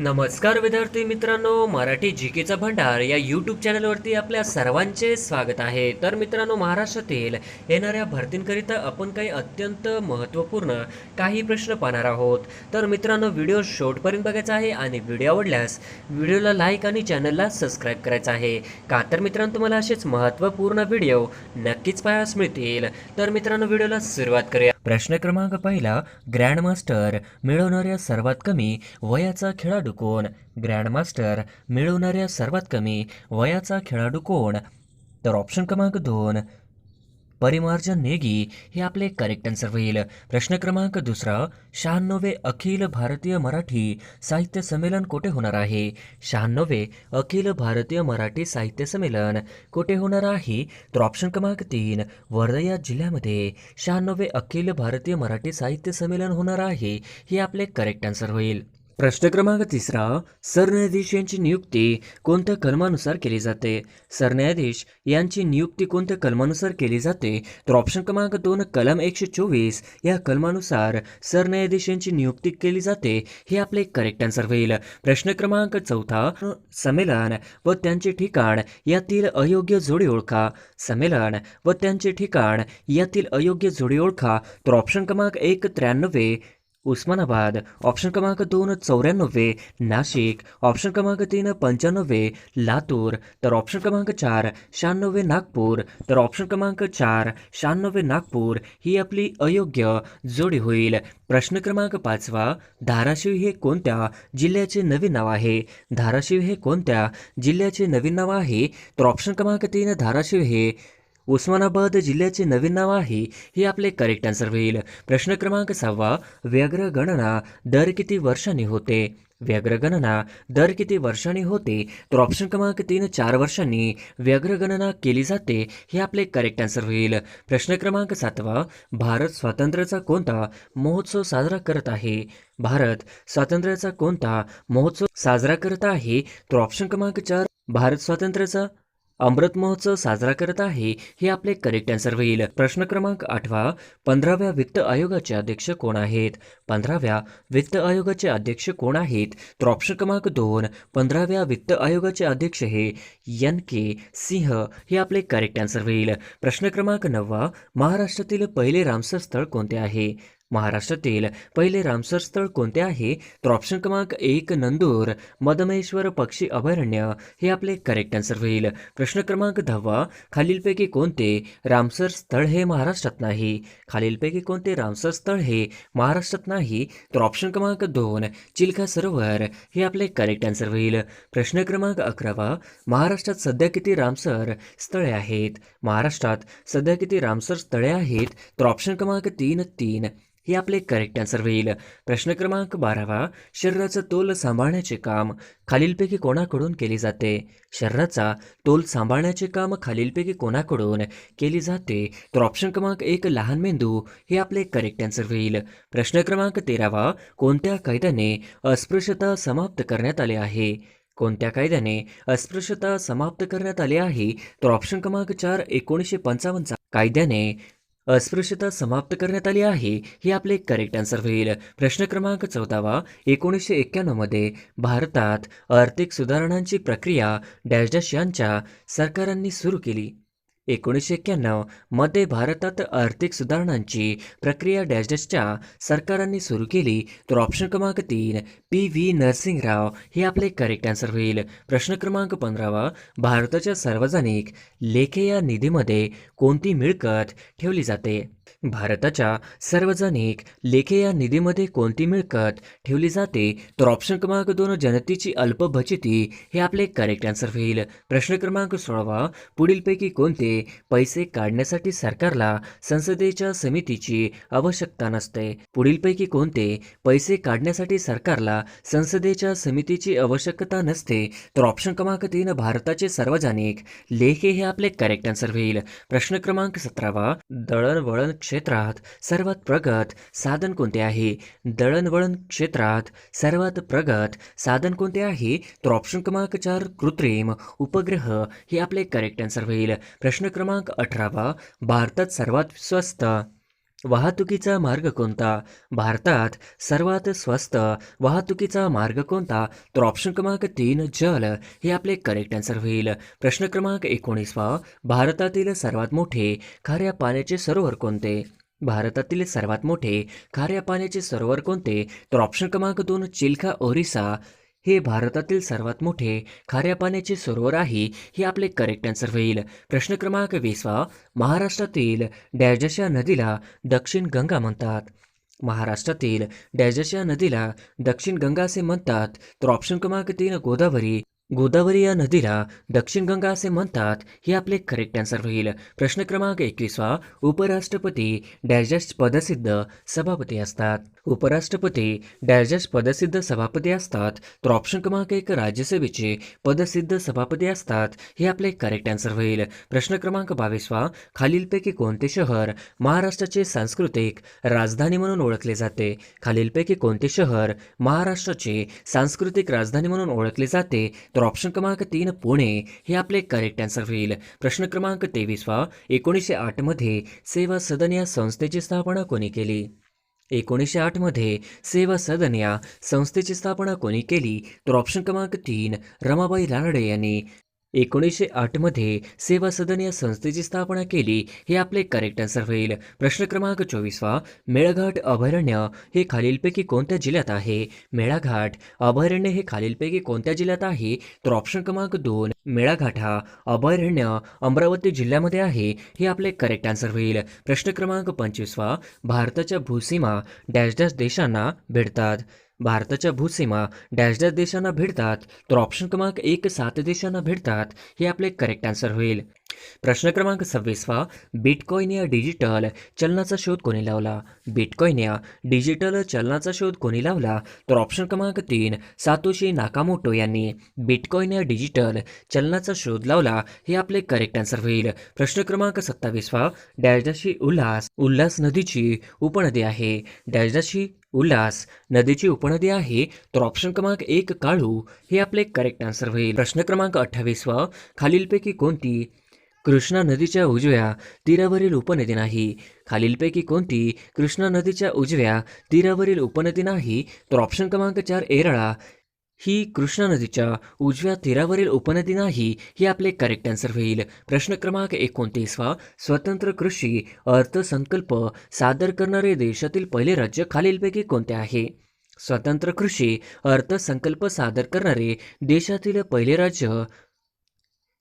नमस्कार विद्यार्थी मित्रांनो मराठी जी केचा भंडार या यूट्यूब चॅनलवरती आपल्या सर्वांचे स्वागत आहे. तर मित्रांनो महाराष्ट्रातील येणाऱ्या भरतींकरिता आपण काही अत्यंत महत्त्वपूर्ण काही प्रश्न पाहणार आहोत. तर मित्रांनो व्हिडिओ शॉर्टपर्यंत बघायचा आहे आणि व्हिडिओ आवडल्यास व्हिडिओला लाईक आणि चॅनलला सबस्क्राईब करायचं आहे. का तर मित्रांनो तुम्हाला असेच महत्त्वपूर्ण व्हिडिओ नक्कीच पाहायला मिळतील. तर मित्रांनो व्हिडिओला सुरुवात करूया. प्रश्न क्रमांक पहिला ग्रँडमास्टर मिळवणाऱ्या सर्वात कमी वयाचा खेळाडू कोण? ग्रँडमास्टर मिळवणाऱ्या सर्वात कमी वयाचा खेळाडू कोण? तर ऑप्शन क्रमांक दोन परिमार्जन नेगी हे आपले करेक्ट आन्सर होईल. प्रश्न क्रमांक दुसरा शहाण्णवे अखिल भारतीय मराठी साहित्य संमेलन कोठे होणार आहे? शहाण्णवे अखिल भारतीय मराठी साहित्य संमेलन कोठे होणार आहे? तर ऑप्शन क्रमांक तीन वर्धा या जिल्ह्यामध्ये शहाण्णवे अखिल भारतीय मराठी साहित्य संमेलन होणार आहे हे आपले करेक्ट आन्सर होईल. प्रश्न क्रमांक तिसरा सरन्यायाधीश यांची नियुक्ती कोणत्या कलमानुसार केली जाते? सरन्यायाधीश यांची नियुक्ती कोणत्या कलमानुसार केली जाते? तर ऑप्शन क्रमांक दोन कलम एकशे चोवीस या कलमानुसार सरन्यायाधीश यांची नियुक्ती केली जाते हे आपले करेक्ट आन्सर होईल. प्रश्न क्रमांक चौथा संमेलन व त्यांचे ठिकाण यातील अयोग्य जोडी ओळखा. संमेलन व त्यांचे ठिकाण यातील अयोग्य जोडी ओळखा. तर ऑप्शन क्रमांक एक त्र्याण्णवे उस्मानाबाद ऑप्शन क्रमांक दोन चौऱ्याण्णवे नाशिक ऑप्शन क्रमांक तीन पंच्याण्णवे लातूर तर ऑप्शन क्रमांक चार शहाण्णवे नागपूर तर ऑप्शन क्रमांक चार शहाण्णवे नागपूर. ही आपली अयोग्य जोडी होईल. प्रश्न क्रमांक पाचवा धाराशिव हे कोणत्या जिल्ह्याचे नवीन नाव आहे? धाराशिव हे कोणत्या जिल्ह्याचे नवीन नाव आहे? तर ऑप्शन क्रमांक तीन धाराशिव हे उस्मानाबाद जिल्ह्याचे नवीन नाव आहे हे आपले करेक्ट आन्सर होईल. प्रश्न क्रमांक सहावा व्याघ्र गणना दर किती वर्षांनी होते? व्याघ्र गणना दर किती वर्षांनी होते? तर ऑप्शन क्रमांक तीन चार वर्षांनी व्याघ्र गणना केली जाते हे आपले करेक्ट आन्सर होईल. प्रश्न क्रमांक सातवा भारत स्वातंत्र्याचा कोणता महोत्सव साजरा करत आहे? भारत स्वातंत्र्याचा कोणता महोत्सव साजरा करत आहे? तर ऑप्शन क्रमांक चार भारत स्वातंत्र्याचा अमृत महोत्सव साजरा करत आहे हे आपले करेक्ट आन्सर होईल. प्रश्न क्रमांक आठवा पंधराव्या वित्त आयोगाचे अध्यक्ष कोण आहेत? पंधराव्या वित्त आयोगाचे अध्यक्ष कोण आहेत? तर ऑप्शन क्रमांक दोन पंधराव्या वित्त आयोगाचे अध्यक्ष हे एन के सिंह हे आपले करेक्ट आन्सर होईल. प्रश्न क्रमांक नववा महाराष्ट्रातील पहिले रामसर स्थळ कोणते आहे? महाराष्ट्रातील पहिले रामसर स्थळ कोणते आहे? तर ऑप्शन क्रमांक एक नंदूर मदमेश्वर पक्षी अभयारण्य हे आपले करेक्ट आन्सर होईल. प्रश्न क्रमांक दहावा खालीलपैकी कोणते रामसर स्थळ हे महाराष्ट्रात नाही? खालीलपैकी कोणते रामसर स्थळ हे महाराष्ट्रात नाही? तर ऑप्शन क्रमांक दोन चिल्का सरोवर हे आपले करेक्ट आन्सर होईल. प्रश्न क्रमांक अकरावा महाराष्ट्रात सध्या किती रामसर स्थळे आहेत? महाराष्ट्रात सध्या किती रामसर स्थळे आहेत? तर ऑप्शन क्रमांक तीन तीन. हे आपले करेक्ट आन्सर होईल. प्रश्न क्रमांक बारावा शरीराचा तोल सांभाळण्याचे काम खालीलपैकी कोणाकडून केले जाते? शरीराचा तोल सांभाळण्याचे काम खालीलपैकी कोणाकडून केले जाते? तर ऑप्शन क्रमांक एक लहान मेंदू हे आपले करेक्ट आन्सर होईल. प्रश्न क्रमांक तेरावा कोणत्या कायद्याने अस्पृश्यता समाप्त करण्यात आले आहे? कोणत्या कायद्याने अस्पृश्यता समाप्त करण्यात आली आहे? तर ऑप्शन क्रमांक चार एकोणीसशे पंचावन्नचा कायद्याने अस्पृश्यता समाप्त करण्यात आली आहे हे आपले करेक्ट आन्सर होईल. प्रश्न क्रमांक चौदावा एकोणीसशे एक्क्याण्णवमध्ये भारतात आर्थिक सुधारणांची प्रक्रिया डॅश डॅश यांच्या सरकारांनी सुरू केली. एकोणीसशे एक्क्याण्णवमध्ये भारतात आर्थिक सुधारणांची प्रक्रिया डॅश डॅशच्या सरकारांनी सुरू केली तर ऑप्शन क्रमांक तीन पी व्ही नरसिंगराव हे आपले करेक्ट आन्सर होईल. प्रश्न क्रमांक पंधरावा भारताच्या सार्वजनिक लेखे या निधीमध्ये कोणती मिळकत ठेवली जाते? भारताच्या सार्वजनिक लेखे या निधीमध्ये कोणती मिळकत ठेवली जाते? तर ऑप्शन क्रमांक दोन जनतेची अल्प बचती हे आपले करेक्ट आन्सर होईल. प्रश्न क्रमांक सोळावा पुढीलपैकी कोणते पैसे काढण्यासाठी सरकारला संसदेच्या समितीची आवश्यकता नसते. पुढीलपैकी कोणते पैसे काढण्यासाठी सरकारला संसदेच्या समितीची आवश्यकता नसते तर ऑप्शन क्रमांक तीन भारताचे सार्वजनिक लेखे हे आपले करेक्ट आन्सर होईल. प्रश्न क्रमांक सतरावा दळणवळण क्षेत्रात सर्वात प्रगत साधन कोणते आहे? दळणवळण क्षेत्रात सर्वात प्रगत साधन कोणते आहे? तर ऑप्शन क्रमांक चार कृत्रिम उपग्रह हे आपले करेक्ट आन्सर होईल. प्रश्न क्रमांक अठरावा भारतात सर्वात स्वस्त वाहतुकीचा मार्ग कोणता? भारतात सर्वात स्वस्त वाहतुकीचा मार्ग कोणता? तर ऑप्शन क्रमांक तीन जल. हे आपले करेक्ट आन्सर होईल. प्रश्न क्रमांक एकोणीसवा भारतातील सर्वात मोठे खाऱ्या पाण्याचे सरोवर कोणते? भारतातील सर्वात मोठे खाऱ्या पाण्याचे सरोवर कोणते? तर ऑप्शन क्रमांक दोन चिल्खा ओरिसा. हे भारतातील सर्वात मोठे खाऱ्या पाण्याचे सरोवर आहे हे आपले करेक्ट आन्सर होईल. प्रश्न क्रमांक वीसवा महाराष्ट्रातील डॅजशा नदीला दक्षिण गंगा म्हणतात. महाराष्ट्रातील डॅजशा नदीला दक्षिण गंगा असे म्हणतात तर ऑप्शन क्रमांक तीन गोदावरी. गोदावरी या नदीला दक्षिण गंगा असे म्हणतात हे आपले करेक्ट आन्सर होईल. प्रश्न क्रमांक एकवीसवा उपराष्ट्रपती डॅजस पदसिद्ध सभापती असतात. उपराष्ट्रपती डॅजस पदसिद्ध सभापती असतात तर ऑप्शन क्रमांक एक राज्यसभेचे पदसिद्ध सभापती असतात हे आपले करेक्ट आन्सर होईल. प्रश्न क्रमांक बावीसवा खालीलपैकी कोणते शहर महाराष्ट्राचे सांस्कृतिक राजधानी म्हणून ओळखले जाते? खालीलपैकी कोणते शहर महाराष्ट्राचे सांस्कृतिक राजधानी म्हणून ओळखले जाते? तर ऑप्शन क्रमांक तीन पुणे हे आपले करेक्ट आन्सर होईल. प्रश्न क्रमांक तेवीसवा एकोणीसशे आठमध्ये सेवा सदन या संस्थेची स्थापना कोणी केली? एकोणीसशे आठमध्ये सेवा सदन या संस्थेची स्थापना कोणी केली? तर ऑप्शन क्रमांक तीन रमाबाई रानडे यांनी. एकोणीसशे आठमध्ये सेवा सदन या संस्थेची स्थापना केली हे आपले करेक्ट आन्सर होईल. प्रश्न क्रमांक चोवीसवा मेळघाट अभयारण्य हे खालीलपैकी कोणत्या जिल्ह्यात आहे? मेळाघाट अभयारण्य हे खालीलपैकी कोणत्या जिल्ह्यात आहे? तर ऑप्शन क्रमांक दोन मेळाघाट हा अभयारण्य अमरावती जिल्ह्यामध्ये आहे हे आपले करेक्ट आन्सर होईल. प्रश्न क्रमांक पंचवीसवा भारताच्या भूसीमा डॅश डॅश देशांना भेटतात भारताच्या भूसीमा डॅश डॅश देशांना भेटतात तर ऑप्शन क्रमांक एक सात देशांना भेटतात हे आपले करेक्ट आन्सर होईल. प्रश्न क्रमांक सव्वीसवा बिटकॉईन या डिजिटल चलनाचा शोध कोणी लावला? बिटकॉईन या डिजिटल चलनाचा शोध कोणी लावला? तर ऑप्शन क्रमांक तीन सातोशी नाकामोटो यांनी बिटकॉइन या डिजिटल चलनाचा शोध लावला हे आपले करेक्ट आन्सर होईल. प्रश्न क्रमांक सत्तावीसवा डॅशडाशी उल्हास उल्हास नदीची उपनदी आहे. डॅशडाशी उल्हास नदीची उपनदी आहे तर ऑप्शन क्रमांक एक काळू हे आपले करेक्ट आन्सर होईल. प्रश्न क्रमांक अठ्ठावीसवा खालीलपैकी कोणती कृष्णा नदीच्या उजव्या तीरावरील उपनदी नाही. खालीलपैकी कोणती कृष्णा नदीच्या उजव्या तीरावरील उपनदी नाही? तर ऑप्शन क्रमांक चार एरळा. ही कृष्णा नदीच्या उजव्या तीरावरील उपनदी नाही हे आपले करेक्ट आन्सर होईल. प्रश्न क्रमांक एकोणतीसवा स्वतंत्र कृषी अर्थसंकल्प सादर करणारे देशातील पहिले राज्य खालीलपैकी कोणते आहे? स्वतंत्र कृषी अर्थसंकल्प सादर करणारे देशातील पहिले राज्य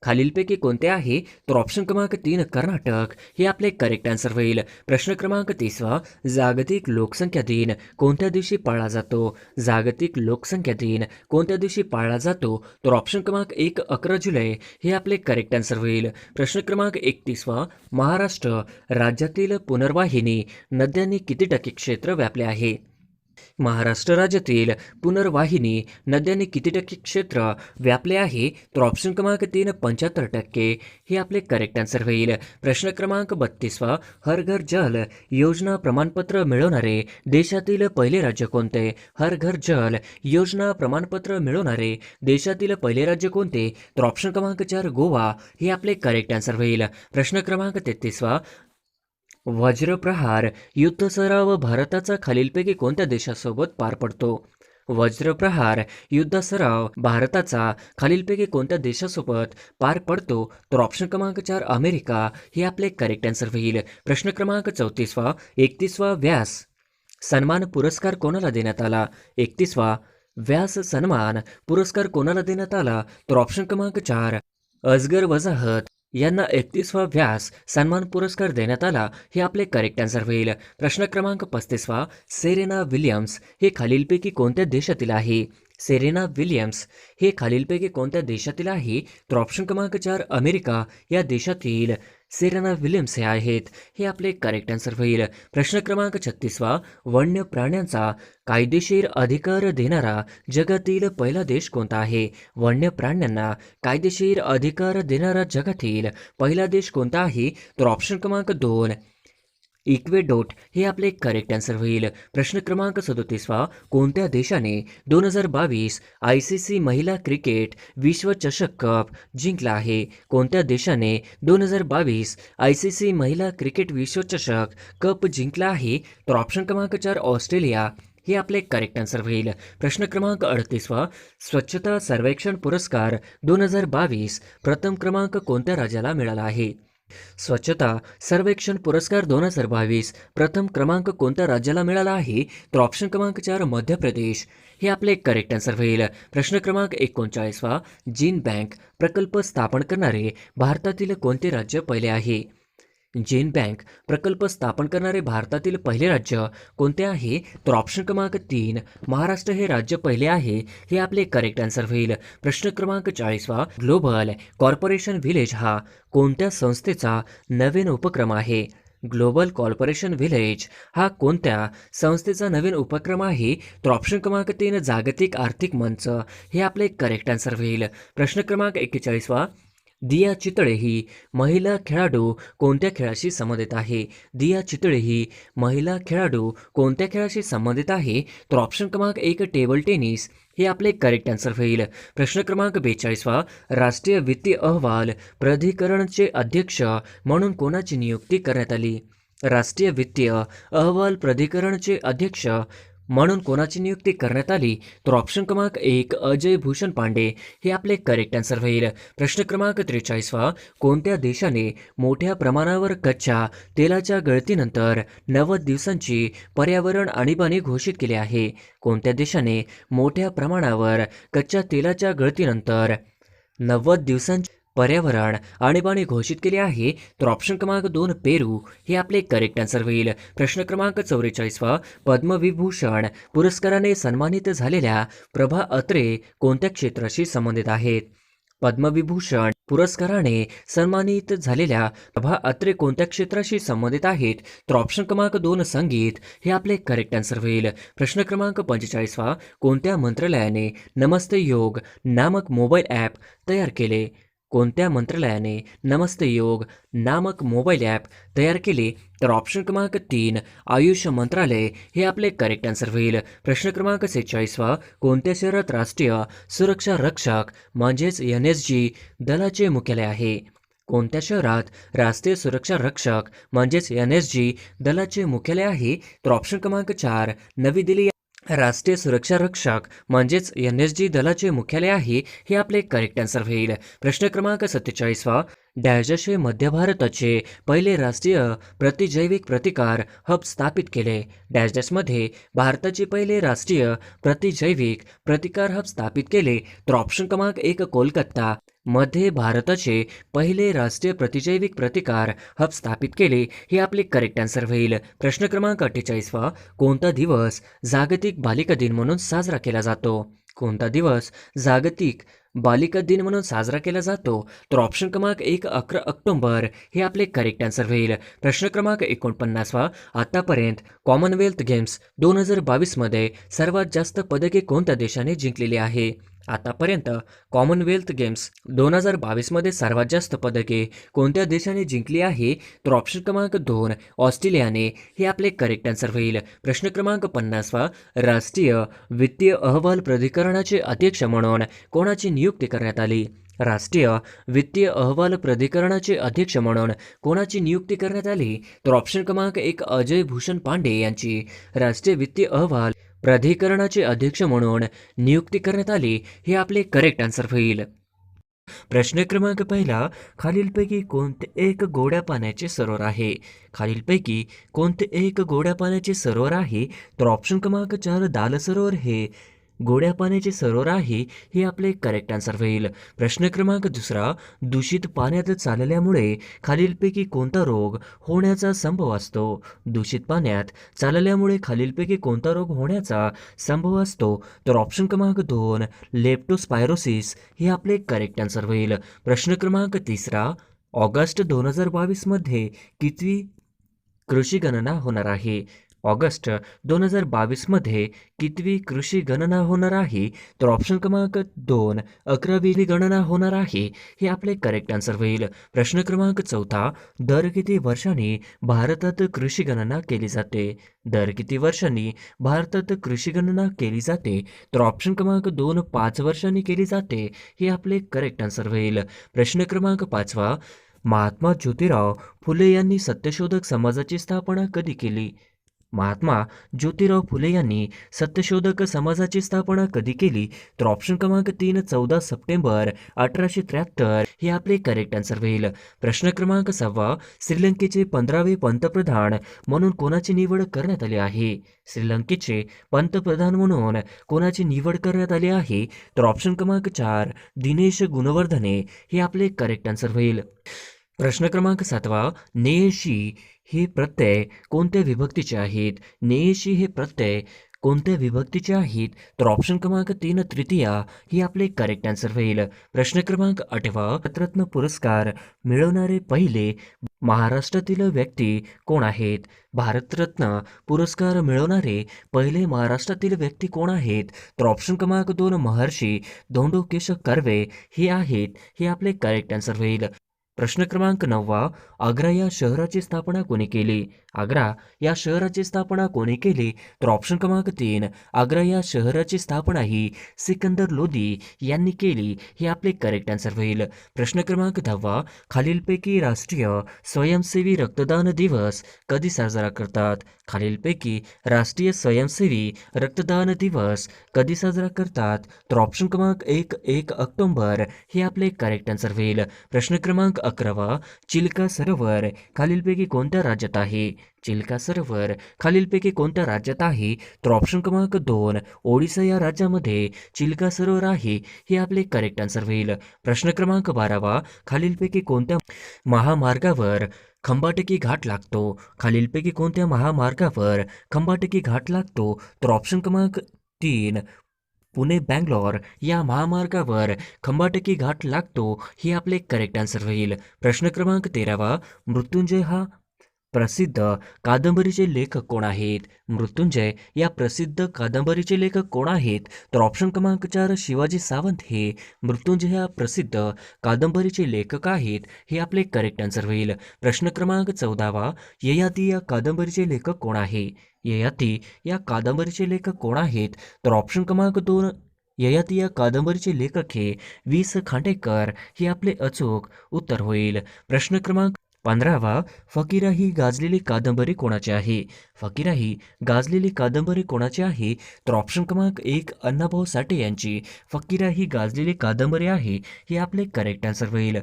खालीलपैकी कोणते आहे? तर ऑप्शन क्रमांक तीन कर्नाटक. हे आपले करेक्ट आन्सर होईल. प्रश्न क्रमांक तिसवा जागतिक लोकसंख्या दिन. कोणत्या दिवशी पाळला जातो? जागतिक लोकसंख्या दिन. कोणत्या दिवशी पाळला जातो? तर ऑप्शन क्रमांक एक अकरा जुलै. हे आपले करेक्ट आन्सर होईल. प्रश्न क्रमांक एकतीसवा महाराष्ट्र. राज्यातील पुनर्वाहिनी. नद्यांनी किती टक्के क्षेत्र व्यापले आहे? महाराष्ट्र राज्यातील पुनर्वाहिनी नद्यांनी किती टक्के क्षेत्र व्यापले आहे? तर ऑप्शन क्रमांक तीन पंच्याहत्तर टक्के. हे आपले करेक्ट आन्सर होईल. प्रश्न क्रमांक बत्तीसवा हर घर जल योजना प्रमाणपत्र मिळवणारे देशातील पहिले राज्य कोणते? हर घर जल योजना प्रमाणपत्र मिळवणारे देशातील पहिले राज्य कोणते? तर ऑप्शन क्रमांक चार गोवा. हे आपले करेक्ट आन्सर होईल. प्रश्न क्रमांक तेहतीसवा वज्रप्रहार युद्ध सराव भारताचा खालीलपैकी कोणत्या देशासोबत पार पडतो? वज्रप्रहार युद्ध सराव भारताचा खालीलपैकी कोणत्या देशासोबत पार पडतो? तर ऑप्शन क्रमांक चार अमेरिका. हे आपले करेक्ट आन्सर होईल. प्रश्न क्रमांक चौतीसवा एकतीसवा व्यास. सन्मान पुरस्कार कोणाला देण्यात आला? एकतीसवा व्यास सन्मान पुरस्कार कोणाला देण्यात आला? तर ऑप्शन क्रमांक चार अजगर वजाहत. यांना एकतीसवा व्यास सन्मान पुरस्कार देण्यात आला हे आपले करेक्ट आन्सर होईल. प्रश्न क्रमांक पस्तीसवा सेरेना विलियम्स हे खालीलपैकी कोणत्या देशातील आहे? सेरेना विलियम्स हे खालीलपैकी कोणत्या देशातील आहे? तर ऑप्शन क्रमांक चार अमेरिका. या देशातील सेरेना विलियम्स हे आहेत. हे आपले करेक्ट आन्सर होईल. प्रश्न क्रमांक छत्तीसवा. वन्य प्राण्यांचा कायदेशीर अधिकार देणारा जगातील पहिला देश कोणता आहे? वन्य प्राण्यांना कायदेशीर अधिकार देणारा जगातील पहिला देश कोणता आहे? तर ऑप्शन क्रमांक दोन. इक्वेडोट हे आपले करेक्ट आन्सर होईल. प्रश्न क्रमांक सदोतीसवा कोणत्या देशाने दोन हजार बावीस आय सी सी महिला क्रिकेट विश्वचषक कप जिंकला आहे? कोणत्या देशाने दोन हजार बावीस आय सी सी महिला क्रिकेट विश्वचषक कप जिंकला आहे? तर ऑप्शन क्रमांक चार ऑस्ट्रेलिया. हे आपले करेक्ट आन्सर होईल. प्रश्न क्रमांक अडतीसवा स्वच्छता सर्वेक्षण पुरस्कार दोन हजार बावीस प्रथम क्रमांक कोणत्या राज्याला मिळाला आहे? स्वच्छता सर्वेक्षण पुरस्कार दोन हजार बावीस प्रथम क्रमांक कोणत्या राज्याला मिळाला आहे? तर ऑप्शन क्रमांक चार मध्य प्रदेश. हे आपले करेक्ट आन्सर होईल. प्रश्न क्रमांक एकोणचाळीसवा जीन बँक प्रकल्प स्थापन करणारे भारतातील कोणते राज्य पहिले आहे? जेन बँक प्रकल्प स्थापन करणारे भारतातील पहिले राज्य कोणते आहे? तर ऑप्शन क्रमांक तीन महाराष्ट्र हे राज्य पहिले आहे हे आपले करेक्ट आन्सर होईल. प्रश्न क्रमांक चाळीसवा ग्लोबल कॉर्पोरेशन व्हिलेज हा कोणत्या संस्थेचा नवीन उपक्रम आहे? ग्लोबल कॉर्पोरेशन व्हिलेज हा कोणत्या संस्थेचा नवीन उपक्रम आहे? तर ऑप्शन क्रमांक तीन जागतिक आर्थिक मंच हे आपले करेक्ट आन्सर होईल. प्रश्न क्रमांक एक्केचाळीसवा दिया चितळे ही महिला खेळाडू कोणत्या खेळाशी संबंधित आहे? दिया चितळे ही महिला खेळाडू कोणत्या खेळाशी संबंधित आहे? तर ऑप्शन क्रमांक एक टेबल टेनिस हे आपले करेक्ट आन्सर होईल. प्रश्न क्रमांक बेचाळीसवा राष्ट्रीय वित्तीय अहवाल प्राधिकरणचे अध्यक्ष म्हणून कोणाची नियुक्ती करण्यात आली? राष्ट्रीय वित्तीय अहवाल प्राधिकरणचे अध्यक्ष म्हणून कोणाची नियुक्ती करण्यात आली तर ऑप्शन क्रमांक एक अजय भूषण पांडे हे आपले करेक्ट आन्सर होईल. प्रश्न क्रमांक त्रेचाळीसवा कोणत्या देशाने मोठ्या प्रमाणावर कच्च्या तेलाच्या गळतीनंतर नव्वद दिवसांची पर्यावरण आणीबाणी घोषित केली आहे? कोणत्या देशाने मोठ्या प्रमाणावर कच्च्या तेलाच्या गळतीनंतर नव्वद दिवसांची पर्यावरण आणीबाणी घोषित केली आहे तर ऑप्शन क्रमांक दोन पेरू हे आपले करेक्ट आन्सर होईल. प्रश्न क्रमांक चौवेचाळीसवा पद्मविभूषण पुरस्काराने सन्मानित झालेल्या प्रभा अत्रे कोणत्या क्षेत्राशी संबंधित आहेत? पद्मविभूषण पुरस्काराने सन्मानित झालेल्या प्रभा अत्रे कोणत्या क्षेत्राशी संबंधित आहेत? तर ऑप्शन क्रमांक दोन संगीत हे आपले करेक्ट आन्सर होईल. प्रश्न क्रमांक पंचेचाळीसवा कोणत्या मंत्रालयाने नमस्ते योग नामक मोबाईल ॲप तयार केले? कोणत्या मंत्रालयाने नमस्ते योग नामक मोबाईल ॲप तयार केले तर ऑप्शन क्रमांक तीन आयुष मंत्रालय हे आपले करेक्ट आन्सर होईल. प्रश्न क्रमांक सेहेचाळीसवा कोणत्या शहरात राष्ट्रीय सुरक्षा रक्षक म्हणजेच एन एस जी दलाचे मुख्यालय आहे? कोणत्या शहरात राष्ट्रीय सुरक्षा रक्षक म्हणजेच एन एस जी दलाचे मुख्यालय आहे? तर ऑप्शन क्रमांक चार नवी दिल्ली राष्ट्रीय सुरक्षा रक्षक म्हणजेच एन एस जी दलाचे मुख्यालय आहे हे आपले करेक्ट आन्सर होईल. प्रश्न क्रमांक सत्तेचाळीसवा. डॅशश मध्य भारताचे पहिले राष्ट्रीय प्रतिजैविक प्रतिकार हब स्थापित केले. डॅश डॅशमध्ये भारताचे पहिले राष्ट्रीय प्रतिजैविक प्रतिकार हब स्थापित केले तर ऑप्शन क्रमांक एक कोलकाता. मध्ये भारताचे पहिले राष्ट्रीय प्रतिजैविक प्रतिकार हब स्थापित केले हे आपले करेक्ट आन्सर होईल. प्रश्न क्रमांक अठ्ठेचाळीसवा कोणता दिवस जागतिक बालिका दिन म्हणून साजरा केला जातो? कोणता दिवस जागतिक बालिका दिन म्हणून साजरा केला जातो तर ऑप्शन क्रमांक एक अकरा ऑक्टोंबर हे आपले करेक्ट आन्सर होईल. प्रश्न क्रमांक एकोणपन्नासवा आतापर्यंत कॉमनवेल्थ गेम्स दोन हजार बावीसमध्ये सर्वात जास्त पदके कोणत्या देशाने जिंकलेली आहे? आतापर्यंत कॉमनवेल्थ गेम्स दोन हजार बावीसमध्ये सर्वात जास्त पदके कोणत्या देशाने जिंकली आहे? तर ऑप्शन क्रमांक दोन ऑस्ट्रेलियाने. हे आपले करेक्ट आन्सर होईल. प्रश्न क्रमांक पन्नासवा राष्ट्रीय वित्तीय अहवाल प्राधिकरणाचे अध्यक्ष म्हणून कोणाची नियुक्ती करण्यात आली? राष्ट्रीय वित्तीय अहवाल प्राधिकरणाचे अध्यक्ष म्हणून कोणाची नियुक्ती करण्यात आली? तर ऑप्शन क्रमांक एक अजय भूषण पांडे यांची. राष्ट्रीय वित्तीय अहवाल प्राधिकरणाचे अध्यक्ष म्हणून नियुक्ती करण्यात आली हे आपले करेक्ट आन्सर होईल. प्रश्न क्रमांक पहिला खालीलपैकी कोणते एक गोड्या पाण्याचे सरोवर आहे? खालीलपैकी कोणते एक गोड्या पाण्याचे सरोवर आहे? तर ऑप्शन क्रमांक चार दाल सरोवर हे गोड्या पाण्याचे सरोवर आहे हे आपले करेक्ट आन्सर होईल. प्रश्न क्रमांक दुसरा दूषित पाण्यात चालल्यामुळे खालीलपैकी कोणता रोग होण्याचा संभव असतो? दूषित पाण्यात चालल्यामुळे खालीलपैकी कोणता रोग होण्याचा संभव असतो? तर ऑप्शन क्रमांक दोन लेप्टोस्पायरोसिस हे आपले करेक्ट आन्सर होईल. प्रश्न क्रमांक तिसरा ऑगस्ट दोन हजार बावीसमध्ये किती कृषी गणना होणार आहे? ऑगस्ट दोन हजार बावीसमध्ये कितवी कृषी गणना होणार आहे? तर ऑप्शन क्रमांक दोन अकरावी गणना होणार आहे हे आपले करेक्ट आन्सर होईल. प्रश्न क्रमांक चौथा दर किती वर्षांनी भारतात कृषी गणना केली जाते? दर किती वर्षांनी भारतात कृषी गणना केली जाते? तर ऑप्शन क्रमांक दोन पाच वर्षांनी केली जाते हे आपले करेक्ट आन्सर होईल. प्रश्न क्रमांक पाचवा महात्मा ज्योतिराव फुले यांनी सत्यशोधक समाजाची स्थापना कधी केली? महात्मा ज्योतिराव फुले यांनी सत्यशोधक समाजाची स्थापना कधी केली? तर ऑप्शन क्रमांक तीन चौदा सप्टेंबर अठराशे त्र्याहत्तर. हे आपले करेक्ट आन्सर होईल. प्रश्न क्रमांक सहावा श्रीलंकेचे पंधरावे पंतप्रधान म्हणून कोणाची निवड करण्यात आली आहे? श्रीलंकेचे पंतप्रधान म्हणून कोणाची निवड करण्यात आली आहे? तर ऑप्शन क्रमांक चार दिनेश गुणवर्धने. हे आपले करेक्ट आन्सर होईल. प्रश्न क्रमांक सातवा नेयशी हे प्रत्यय कोणत्या विभक्तीचे आहेत? नेयशी हे प्रत्यय कोणत्या विभक्तीचे आहेत? तर ऑप्शन क्रमांक तीन तृतीया ही आपले करेक्ट आन्सर होईल. प्रश्न क्रमांक आठवा रत्न पुरस्कार मिळवणारे पहिले महाराष्ट्रातील व्यक्ती कोण आहेत? भारतरत्न पुरस्कार मिळवणारे पहिले महाराष्ट्रातील व्यक्ती कोण आहेत? तर ऑप्शन क्रमांक दोन महर्षी धोंडो कर्वे हे आहेत हे आपले करेक्ट आन्सर होईल. प्रश्न क्रमांक नववा आग्रा या शहराची स्थापना कोणी केली? आग्रा या शहराची स्थापना कोणी केली? तर ऑप्शन क्रमांक तीन आग्रा या शहराची स्थापना ही सिकंदर लोधी यांनी केली हे आपले करेक्ट आन्सर होईल. प्रश्न क्रमांक दहावा खालीलपैकी राष्ट्रीय स्वयंसेवी रक्तदान दिवस कधी साजरा करतात? खालीलपैकी राष्ट्रीय स्वयंसेवी रक्तदान दिवस कधी साजरा करतात? तर ऑप्शन क्रमांक एक एक ऑक्टोंबर हे आपले करेक्ट आन्सर होईल. प्रश्न क्रमांक अकरावा चिल्का सरोवर खालीलपैकी कोणत्या राज्यात आहे? चिल्का सरोवर खालीलपैकी कोणत्या राज्यात आहे? तर ऑप्शन क्रमांक दोन ओडिसा या राज्यामध्ये चिल्का सरोवर आहे हे आपले करेक्ट आन्सर होईल. प्रश्न क्रमांक बारावा खालीलपैकी कोणत्या महामार्गावर खंबाटकी घाट लागतो? खालीलपैकी कोणत्या महामार्गावर खंबाटकी घाट लागतो? तर ऑप्शन क्रमांक तीन पुणे बँगलोर या महामार्गावर खंबाटकी घाट लागतो हे आपले करेक्ट आन्सर होईल. प्रश्न क्रमांक तेरावा मृत्युंजय हा प्रसिद्ध कादंबरीचे लेखक कोण आहेत? मृत्युंजय या प्रसिद्ध कादंबरीचे लेखक कोण आहेत? तर ऑप्शन क्रमांक चार शिवाजी सावंत हे. मृत्युंजय या प्रसिद्ध कादंबरीचे लेखक आहेत. हे आपले करेक्ट आन्सर होईल. प्रश्न क्रमांक चौदावा ययाती या कादंबरीचे लेखक कोण आहे? ययाती या कादंबरीचे लेखक कोण आहेत? तर ऑप्शन क्रमांक दोन ययाती या कादंबरीचे लेखक हे. वी स खांडेकर हे आपले अचूक उत्तर होईल. प्रश्न क्रमांक पंधरावा फकीरा ही गाजलेली कादंबरी कोणाची आहे? फकीरा ही गाजलेली कादंबरी कोणाची आहे? तर ऑप्शन क्रमांक एक अण्णाभाऊ साठे यांची. फकीरा ही गाजलेली कादंबरी आहे हे आपले करेक्ट आन्सर होईल.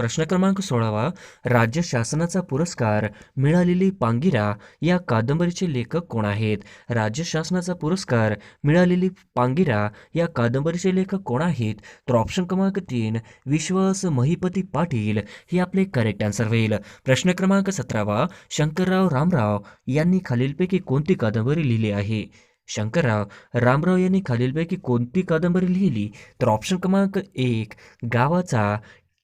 प्रश्न क्रमांक सोळावा राज्य शासनाचा पुरस्कार मिळालेली पांगिरा या कादंबरीचे लेखक कोण आहेत? राज्य शासनाचा पुरस्कार मिळालेली पांगिरा या कादंबरीचे लेखक कोण आहेत? तर ऑप्शन क्रमांक तीन विश्वास महिपती पाटील हे आपले करेक्ट आन्सर होईल. प्रश्न क्रमांक सतरावा शंकरराव रामराव यांनी खालीलपैकी कोणती कादंबरी लिहिली आहे? शंकरराव रामराव यांनी खालीलपैकी कोणती कादंबरी लिहिली? तर ऑप्शन क्रमांक एक गावाचा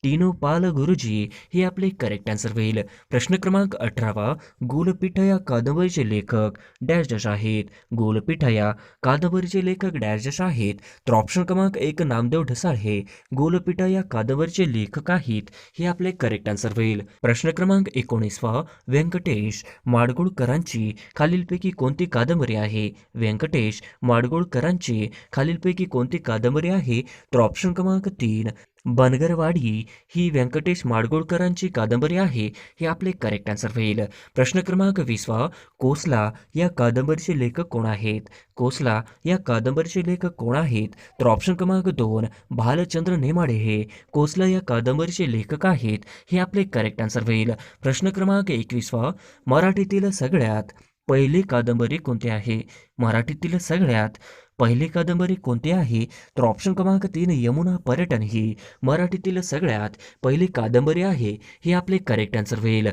टीनो पाल गुरुजी हे आपले करेक्ट आन्सर होईल. प्रश्न क्रमांक अठरावा गोलपीठ या कादंबरीचे लेखक डॅश डॅश आहेत. गोलपीठ या कादंबरीचे लेखक डॅश डॅश आहेत. तर ऑप्शन क्रमांक एक नामदेव ढसाळ हे गोलपीठ या कादंबरीचे लेखक आहेत. हे आपले करेक्ट आन्सर होईल. प्रश्न क्रमांक एकोणीसवा व्यंकटेश माडगुळकरांची खालीलपैकी कोणती कादंबरी आहे? व्यंकटेश माडगुळकरांची खालीलपैकी कोणती कादंबरी आहे? तर ऑप्शन क्रमांक तीन बनगरवाडी ही व्यंकटेश माडगुळकरांची कादंबरी आहे हे आपले करेक्ट आन्सर होईल. प्रश्न क्रमांक वीसवा कोसला या कादंबरीचे लेखक कोण आहेत? कोसला या कादंबरीचे लेखक कोण आहेत? तर ऑप्शन क्रमांक दोन भालचंद्र नेमाडे हे. कोसला या कादंबरीचे लेखक आहेत हे आपले करेक्ट आन्सर होईल. प्रश्न क्रमांक एकवीसवा मराठीतील सगळ्यात पहिली कादंबरी कोणती आहे? मराठीतील सगळ्यात पहिली कादंबरी कोणती आहे? तर ऑप्शन क्रमांक तीन यमुना पर्यटन ही. मराठीतील सगळ्यात पहिली कादंबरी आहे हे आपले करेक्ट आन्सर होईल.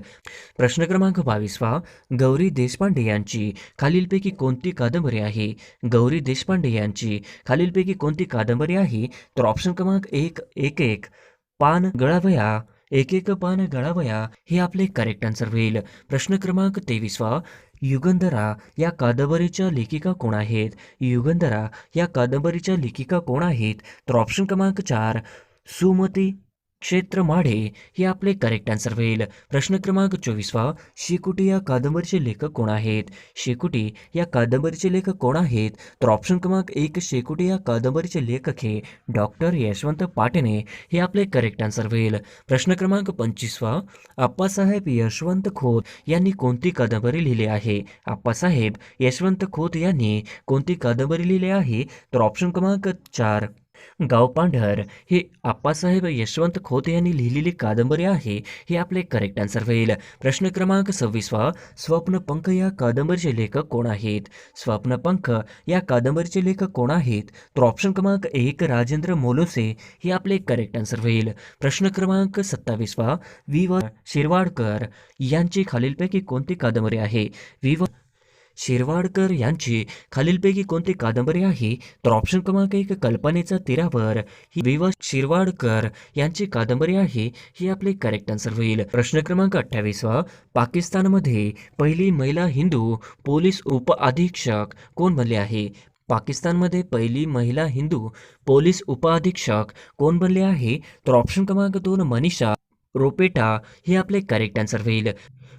प्रश्न क्रमांक बावीसवा. गौरी देशपांडे यांची खालीलपैकी कोणती कादंबरी आहे? गौरी देशपांडे यांची खालीलपैकी कोणती कादंबरी आहे? तर ऑप्शन क्रमांक एक एक एक. पान गळावया एक एक पान गळावया हे आपले करेक्ट आन्सर होईल. प्रश्न क्रमांक तेवीसवा. युगंधरा या कादंबरीच्या लेखिका कोण आहेत? युगंधरा या कादंबरीच्या लेखिका कोण आहेत? तर ऑप्शन क्रमांक चार सुमती क्षेत्र माढे हे आपले करेक्ट आन्सर होईल. प्रश्न क्रमांक चोवीसवा शेकुटी या कादंबरीचे लेखक कोण आहेत? शेकुटी या कादंबरीचे लेखक कोण आहेत? तर ऑप्शन क्रमांक एक शेकुटी या कादंबरीचे लेखक हे डॉक्टर यशवंत पाटणे हे आपले करेक्ट आन्सर होईल. प्रश्न क्रमांक पंचवीसवा आप्पासाहेब यशवंत खोत यांनी कोणती कादंबरी लिहिली आहे? आप्पासाहेब यशवंत खोत यांनी कोणती कादंबरी लिहिली आहे? तर ऑप्शन क्रमांक चार गावपांढर हे आप्पासाहेब यशवंत खोत यांनी लिहिलेली कादंबरी आहे हे आपले करेक्ट आन्सर होईल. प्रश्न क्रमांक सव्वीसवा स्वप्नपंख या कादंबरीचे लेखक कोण आहेत? स्वप्नपंख या कादंबरीचे लेखक कोण आहेत? तर ऑप्शन क्रमांक एक राजेंद्र मोलोसे हे आपले करेक्ट आन्सर होईल. प्रश्न क्रमांक सत्तावीसवा वि व शिरवाडकर यांची खालीलपैकी कोणती कादंबरी आहे? वि शिरवाडकर यांची खालीलपैकी कोणती कादंबरी आहे? तर ऑप्शन क्रमांक एक कल्पनेचा तीरावर. ही विवा शिरवाडकर यांची कादंबरी आहे ही आपले करेक्ट आन्सर होईल. प्रश्न क्रमांक अठ्ठावीसवा. पाकिस्तानमध्ये पहिली महिला हिंदू पोलीस उपअधीक्षक कोण बनले आहे? पाकिस्तानमध्ये पहिली महिला हिंदू पोलीस उपअधीक्षक कोण बनले आहे? तर ऑप्शन क्रमांक दोन मनीषा. रोपेटा हे आपले करेक्ट आन्सर होईल.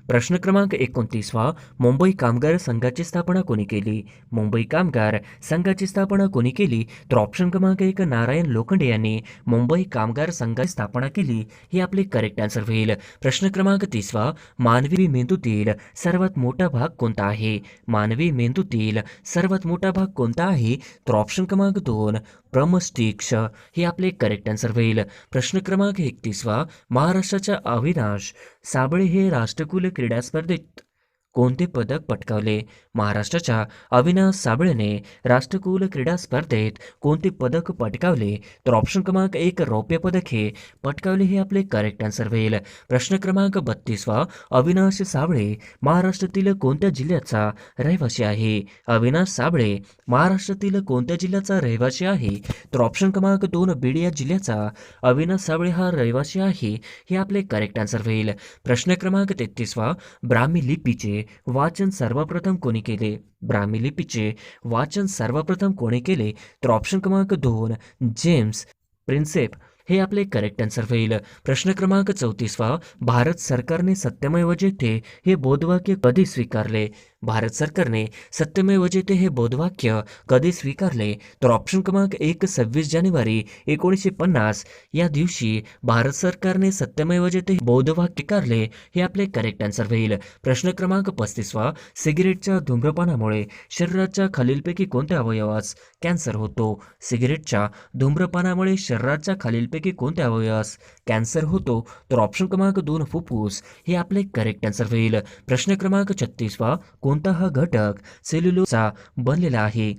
प्रश्न क्रमांक एकोणतीसवा मुंबई कामगार संघाची स्थापना कोणी केली? मुंबई कामगार संघाची स्थापना कोणी केली? तर ऑप्शन क्रमांक एक नारायण लोखंडे यांनी मुंबई कामगार संघाची स्थापना केली हे आपले करेक्ट आन्सर होईल. प्रश्न क्रमांक तीसवा मानवी मेंदूतील सर्वात मोठा भाग कोणता आहे? मानवी मेंदूतील सर्वात मोठा भाग कोणता आहे? तर ऑप्शन क्रमांक दोन प्रमस्टिक्स हे आपले करेक्ट आन्सर होईल. प्रश्न क्रमांक एकतीसवा महाराष्ट्राच्या अविनाश साबळे हे राष्ट्रकुल क्रीडा स्पर्धेत कोणते पदक पटकावले? महाराष्ट्राच्या अविनाश साबळेने राष्ट्रकुल क्रीडा स्पर्धेत कोणते पदक पटकावले? तर ऑप्शन क्रमांक एक रौप्य पदक हे पटकावले हे आपले करेक्ट आन्सर होईल. प्रश्न क्रमांक बत्तीसवा अविनाश साबळे महाराष्ट्रातील कोणत्या जिल्ह्याचा रहिवासी आहे? अविनाश साबळे महाराष्ट्रातील कोणत्या जिल्ह्याचा रहिवासी आहे? तर ऑप्शन क्रमांक दोन बीड या जिल्ह्याचा अविनाश साबळे हा रहिवासी आहे हे आपले करेक्ट आन्सर होईल. प्रश्न क्रमांक तेहतीसवा ब्राह्मी लिपीचे वाचन सर्वप्रथम कोणी केले? ब्राह्मी लिपीचे वाचन सर्वप्रथम कोणी केले? तर ऑप्शन क्रमांक दोन जेम्स प्रिन्सेप. हे आपले करेक्ट आन्सर होईल प्रश्न क्रमांक चौतीसवा भारत सरकारने सत्यमेव जयते हे बोधवाक्य कधी स्वीकारले? भारत सरकारने सत्यमेव जयते हे बोधवाक्य कधी स्वीकारले तर ऑप्शन क्रमांक एक सव्वीस जानेवारी एकोणीसशे पन्नास या दिवशी भारत सरकारने सत्यमेव जयते बोधवाक्य स्वीकारले हे आपले करेक्ट आन्सर होईल. प्रश्न क्रमांक पस्तीसवा सिगरेटच्या धूम्रपानामुळे शरीराच्या खालीलपैकी कोणत्या अवयवास कॅन्सर होतो? सिगरेटच्या धूम्रपानामुळे शरीराच्या खालीलपैकी कोणत्या अवयवास कॅन्सर होतो तर ऑप्शन क्रमांक दोन फुफ्फुस हे आपले करेक्ट आन्सर होईल. प्रश्न क्रमांक छत्तीसवा कोणता हा घटक सेल्युलोचा बनलेला आहे?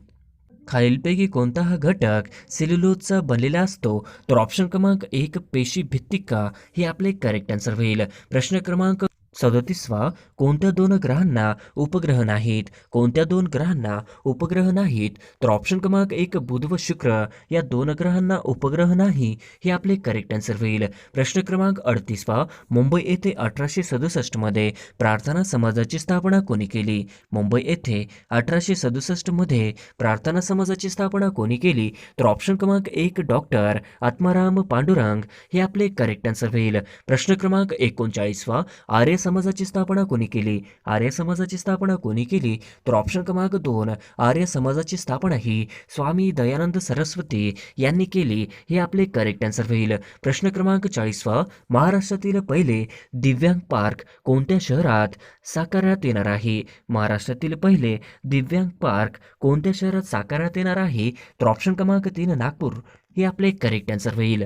खालीलपैकी कोणता हा घटक सेल्युलोजचा बनलेला असतो? तर ऑप्शन क्रमांक एक पेशी भित्तिका हे आपले करेक्ट आन्सर होईल. प्रश्न क्रमांक सदतीसवा कोणत्या दोन ग्रहांना उपग्रह नाहीत? कोणत्या दोन ग्रहांना उपग्रह नाहीत? तर ऑप्शन क्रमांक एक बुध व शुक्र. या दोन ग्रहांना उपग्रह नाही हे आपले करेक्ट आन्सर होईल. प्रश्न क्रमांक अडतीसवा मुंबई येथे अठराशे सदुसष्टमध्ये प्रार्थना समाजाची स्थापना कोणी केली? मुंबई येथे अठराशे सदुसष्टमध्ये प्रार्थना समाजाची स्थापना कोणी केली? तर ऑप्शन क्रमांक एक डॉक्टर आत्माराम पांडुरंग. हे आपले करेक्ट आन्सर होईल. प्रश्न क्रमांक एकोणचाळीसवा आर्य समाजाची स्थापना कोणी केली? आर्य समाजाची स्थापना कोणी केली? तर ऑप्शन क्रमांक दोन आर्य समाजाची स्थापना ही स्वामी दयानंद सरस्वती यांनी केली. हे आपले करेक्ट आन्सर होईल. प्रश्न क्रमांक चाळीसवा महाराष्ट्रातील पहिले दिव्यांग पार्क कोणत्या शहरात साकारण्यात येणार आहे? महाराष्ट्रातील पहिले दिव्यांग पार्क कोणत्या शहरात साकारण्यात येणार आहे? तर ऑप्शन क्रमांक तीन नागपूर. हे आपले करेक्ट आन्सर होईल.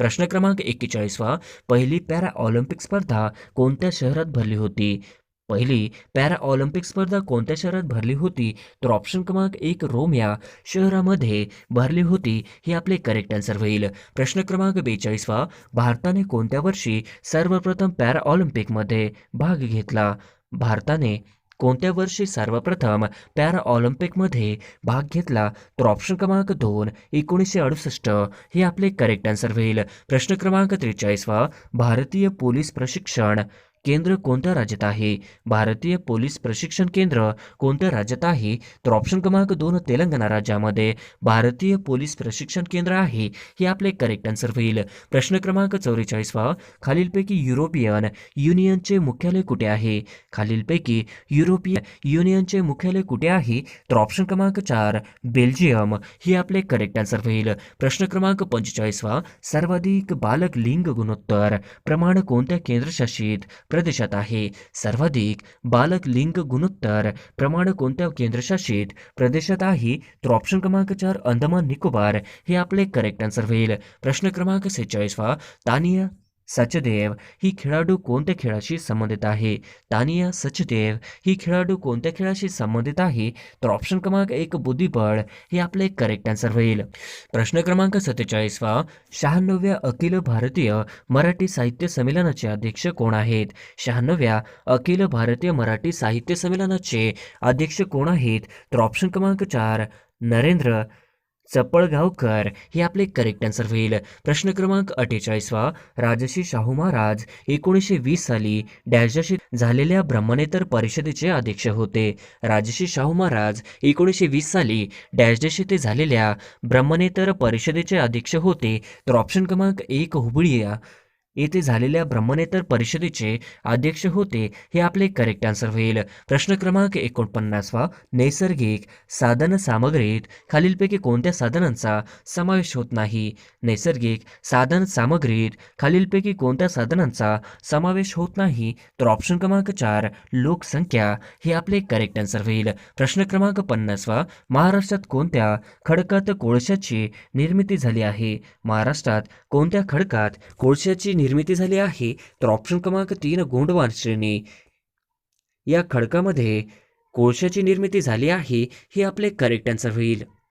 प्रश्न क्रमांक एक्केचाळीसवा पहिली पॅरा ऑलिम्पिक स्पर्धा कोणत्या शहरात भरली होती? पहिली पॅरा ऑलिम्पिक स्पर्धा कोणत्या शहरात भरली होती? तर ऑप्शन क्रमांक एक रोम या शहरामध्ये भरली होती हे आपले करेक्ट आन्सर होईल. प्रश्न क्रमांक बेचाळीसवा भारताने कोणत्या वर्षी सर्वप्रथम पॅरा ऑलिम्पिकमध्ये भाग घेतला? भारताने कोणत्या वर्षी सर्वप्रथम पॅरा ऑलिम्पिकमध्ये भाग घेतला? तर ऑप्शन क्रमांक दोन एकोणीसशे अडुसष्ट. हे आपले करेक्ट आन्सर होईल. प्रश्न क्रमांक त्रेचाळीसवा भारतीय पोलीस प्रशिक्षण. केंद्र कोणत्या राज्यात आहे? भारतीय पोलीस प्रशिक्षण केंद्र कोणत्या राज्यात आहे? तर ऑप्शन क्रमांक दोन तेलंगणा राज्यामध्ये भारतीय पोलीस प्रशिक्षण केंद्र आहे हे आपले करेक्ट आन्सर होईल. प्रश्न क्रमांक चौवेचाळीसवा खालीलपैकी युरोपियन युनियनचे मुख्यालय कुठे आहे? खालीलपैकी युरोपियन युनियनचे मुख्यालय कुठे आहे? तर ऑप्शन क्रमांक चार बेल्जियम हे आपले करेक्ट आन्सर होईल. प्रश्न क्रमांक पंचेचाळीसवा सर्वाधिक बालक लिंग गुणोत्तर प्रमाण कोणत्या केंद्रशासित प्रदेशात आहे. सर्वाधिक बालक लिंग गुणोत्तर प्रमाण कोणत्या केंद्रशासित प्रदेशात आहे? तर ऑप्शन क्रमांक चार अंदमान निकोबार. हे आपले करेक्ट आन्सर होईल. प्रश्न क्रमांक सेहेचाळीसवा तानिया सचदेव ही खेळाडू कोणत्या खेळाशी संबंधित आहे? तानिया सचदेव ही खेळाडू कोणत्या खेळाशी संबंधित आहे? तर ऑप्शन क्रमांक एक बुद्धिबळ हे आपले करेक्ट आन्सर होईल. प्रश्न क्रमांक सत्तेचाळीसवा शहाण्णव्या अखिल भारतीय मराठी साहित्य संमेलनाचे अध्यक्ष कोण आहेत? शहाण्णव्या अखिल भारतीय मराठी साहित्य संमेलनाचे अध्यक्ष कोण आहेत? तर ऑप्शन क्रमांक चार नरेंद्र चपळगावकर हे आपले करेक्ट आन्सर होईल. प्रश्न क्रमांक अठ्ठेचाळीसवा राजश्री शाहू महाराज एकोणीसशे वीस साली डॅशशी झालेल्या ब्रह्मनेतर परिषदेचे अध्यक्ष होते. राजश्री शाहू महाराज एकोणीसशे वीस साली डॅश येथे झालेल्या ब्रह्मनेतर परिषदेचे अध्यक्ष होते. तर ऑप्शन क्रमांक एक हुबळी येथे झालेल्या ब्रह्मनेतर परिषदेचे अध्यक्ष होते हे आपले करेक्ट आन्सर होईल. प्रश्न क्रमांक एकोणपन्नासवा नैसर्गिक साधन सामग्रीत खालीलपैकी कोणत्या साधनांचा समावेश होत नाही? नैसर्गिक साधन सामग्रीत खालीलपैकी कोणत्या साधनांचा समावेश होत नाही? तर ऑप्शन क्रमांक चार लोकसंख्या हे आपले करेक्ट आन्सर होईल. प्रश्न क्रमांक पन्नासवा महाराष्ट्रात कोणत्या खडकात कोळशाची निर्मिती झाली आहे? महाराष्ट्रात कोणत्या खडकात कोळशाची निर्मिती झाली आहे? तर ऑप्शन क्रमांक तीन गोंडवान श्रेणी. या खडकामध्ये कोळशाची निर्मिती झाली आहे हे आपले करेक्ट आन्सर होईल.